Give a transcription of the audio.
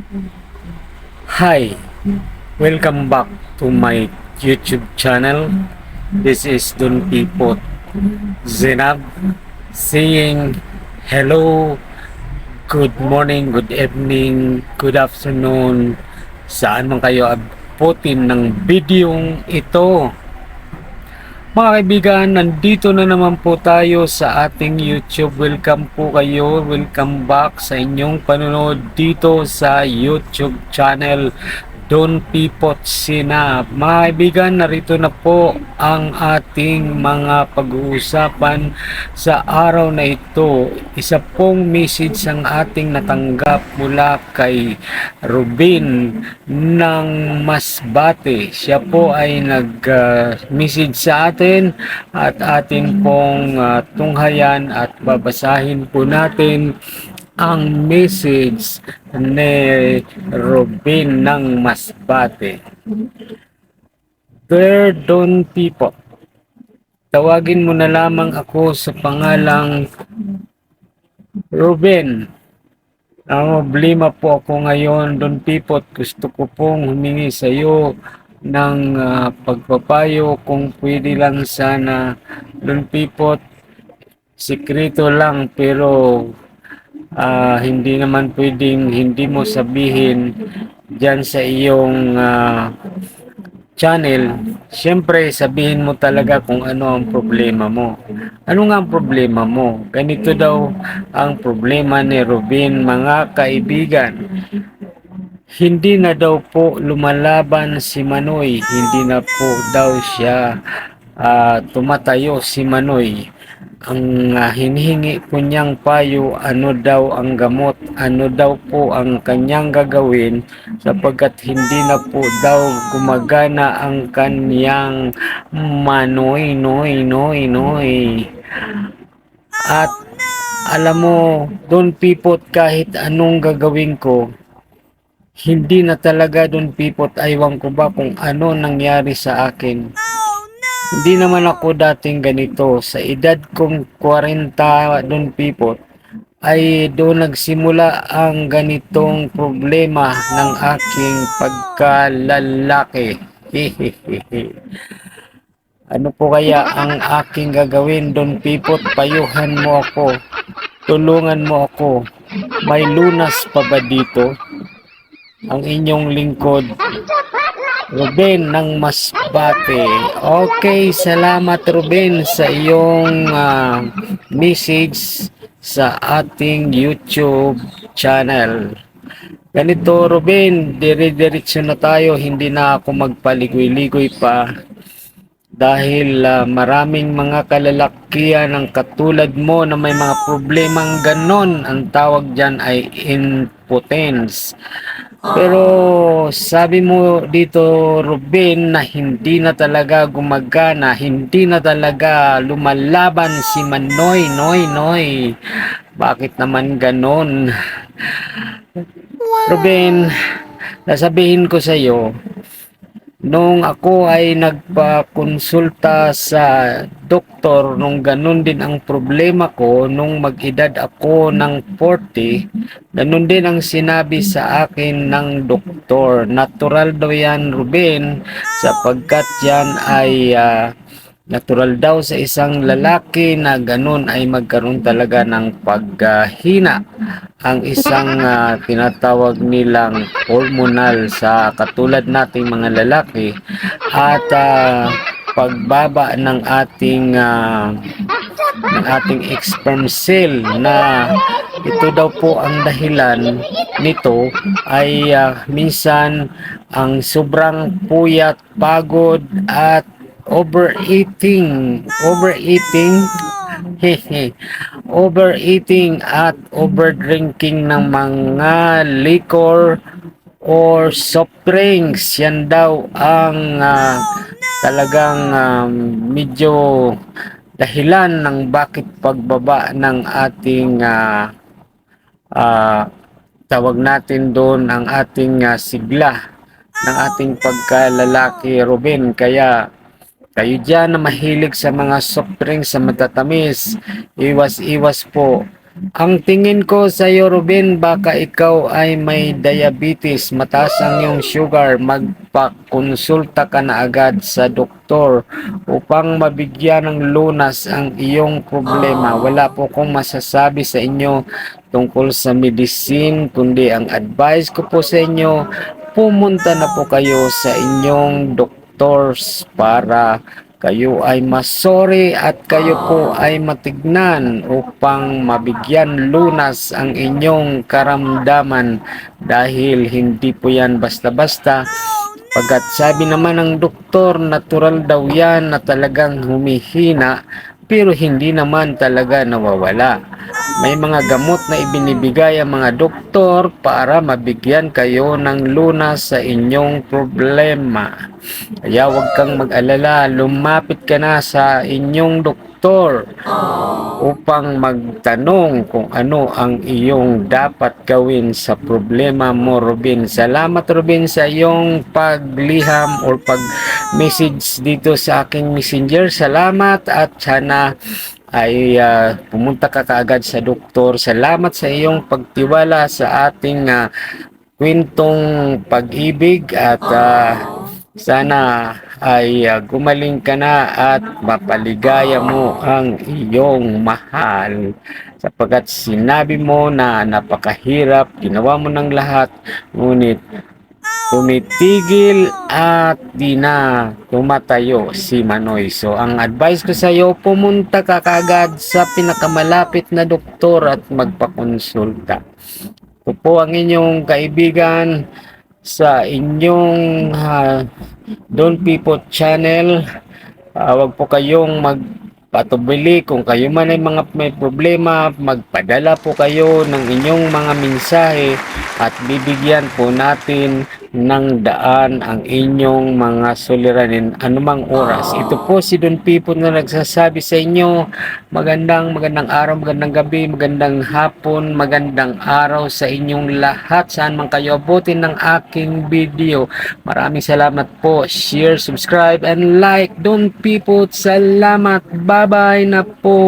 Hi, welcome back to my YouTube channel. This is Don Pipot Zenab saying hello, good morning, good evening, good afternoon. Saan man kayo abutin ng videong ito. Mga kaibigan, nandito na naman po tayo sa ating YouTube. Welcome po kayo. Welcome back sa inyong panonood dito sa YouTube channel Don Pipot Sina. Mga narito na po ang ating mga pag-uusapan sa araw na ito. Isa pong message ang ating natanggap mula kay Rubin ng Masbate. Siya po ay nag-message sa atin at atin pong ah, tunghayan at babasahin po natin ang message ni Robin ng Masbate. Dear Don Pipo, tawagin mo na lamang ako sa pangalang Ruben. Ang problema po ako ngayon, Don Pipot, gusto ko pong humingi sa iyo ng ah, pagpapayo kung pwede lang sana, Don Pipot, sikreto lang pero ah, hindi naman pwedeng hindi mo sabihin dyan sa iyong ah, channel, siyempre sabihin mo talaga kung ano ang problema mo. Ano nga ang problema mo? Ganito daw ang problema ni Robin, mga kaibigan. Hindi na daw po lumalaban si Manoy. Hindi na po daw siya ah, tumatayo si Manoy. Ang ah, hinihingi po niyang payo, ano daw ang gamot, ano daw po ang kanyang gagawin sapagkat hindi na po daw gumagana ang kanyang manoy, noy, noy, noy. At alam mo, Don Pipot, kahit anong gagawin ko, hindi na talaga Don Pipot, aywan ko ba kung ano nangyari sa akin. Hindi naman ako dating ganito. Sa edad kong 40 Don Pipot, ay doon nagsimula ang ganitong problema ng aking pagkalalaki. ano po kaya ang aking gagawin Don Pipot? Payuhan mo ako. Tulungan mo ako. May lunas pa ba dito? Ang inyong lingkod, Ruben ng Masbate. Okay, salamat Ruben sa iyong ah, message sa ating YouTube channel. Ganito Ruben, dire-diretso na tayo, hindi na ako magpaligoy-ligoy pa dahil ah, maraming mga kalalakihan ang katulad mo na may mga problemang ganon ang tawag dyan ay impotence. Pero sabi mo dito Ruben na hindi na talaga gumagana, hindi na talaga lumalaban si Manoy, Noy, Noy. Bakit naman ganon? Ruben, sasabihin ko sa iyo, nung ako ay nagpakonsulta sa doktor, nung ganun din ang problema ko, nung mag-edad ako ng 40, ganun din ang sinabi sa akin ng doktor. Natural daw yan, Ruben, sapagkat yan ay ah, natural daw sa isang lalaki na ganun ay magkaroon talaga ng paghina ang isang ah, tinatawag nilang hormonal sa katulad nating mga lalaki at ah, pagbaba ng ating ah, ng ating sperm cell na ito daw po ang dahilan nito ay ah, minsan ang sobrang puyat, pagod at overeating overeating overeating at overdrinking ng mga liquor or soft drinks. Yan daw ang ah, talagang um, medyo dahilan ng bakit pagbaba ng ating ah, ah, tawag natin doon ang ating ah, sigla ng ating pagkalalaki Ruben kaya kayo dyan na mahilig sa mga soft drinks sa matatamis iwas iwas po Ang tingin ko sa iyo, Ruben, baka ikaw ay may diabetes, mataas ang iyong sugar, magpakonsulta ka na agad sa doktor upang mabigyan ng lunas ang iyong problema. Wala po akong masasabi sa inyo tungkol sa medicine, kundi ang advice ko po sa inyo, pumunta na po kayo sa inyong doctors para kayo ay masori at kayo po ay matignan upang mabigyan lunas ang inyong karamdaman. Dahil hindi po yan basta-basta. Pagkat sabi naman ng doktor, natural daw yan na talagang humihina pero hindi naman talaga nawawala. May mga gamot na ibinibigay ang mga doktor para mabigyan kayo ng lunas sa inyong problema. Kaya huwag kang mag-alala, lumapit ka na sa inyong doktor upang magtanong kung ano ang iyong dapat gawin sa problema mo, Robin. Salamat, Robin, sa iyong pagliham or pag-message dito sa aking messenger. Salamat at sana ay ah, pumunta ka kaagad sa doktor. Salamat sa iyong pagtiwala sa ating ah, kwentong pag-ibig at ah, sana ay ah, gumaling ka na at mapaligaya mo ang iyong mahal. Sapagkat sinabi mo na napakahirap, ginawa mo ng lahat, ngunit tumitigil at di na tumatayo si Manoy. So, ang advice ko sa iyo, pumunta ka kagad sa pinakamalapit na doktor at magpakonsulta. Ito po ang inyong kaibigan sa inyong ah, Don't People channel. Ah, wag po kayong magpatubili kung kayo man ay mga may problema, magpadala po kayo ng inyong mga mensahe at bibigyan po natin ng daan ang inyong mga suliranin anumang oras. Ito po si Don Pipo na nagsasabi sa inyo, magandang magandang araw, magandang gabi, magandang hapon, magandang araw sa inyong lahat. Saan man kayo abutin ng aking video. Maraming salamat po. Share, subscribe, and like. Don Pipo, salamat. Bye-bye na po.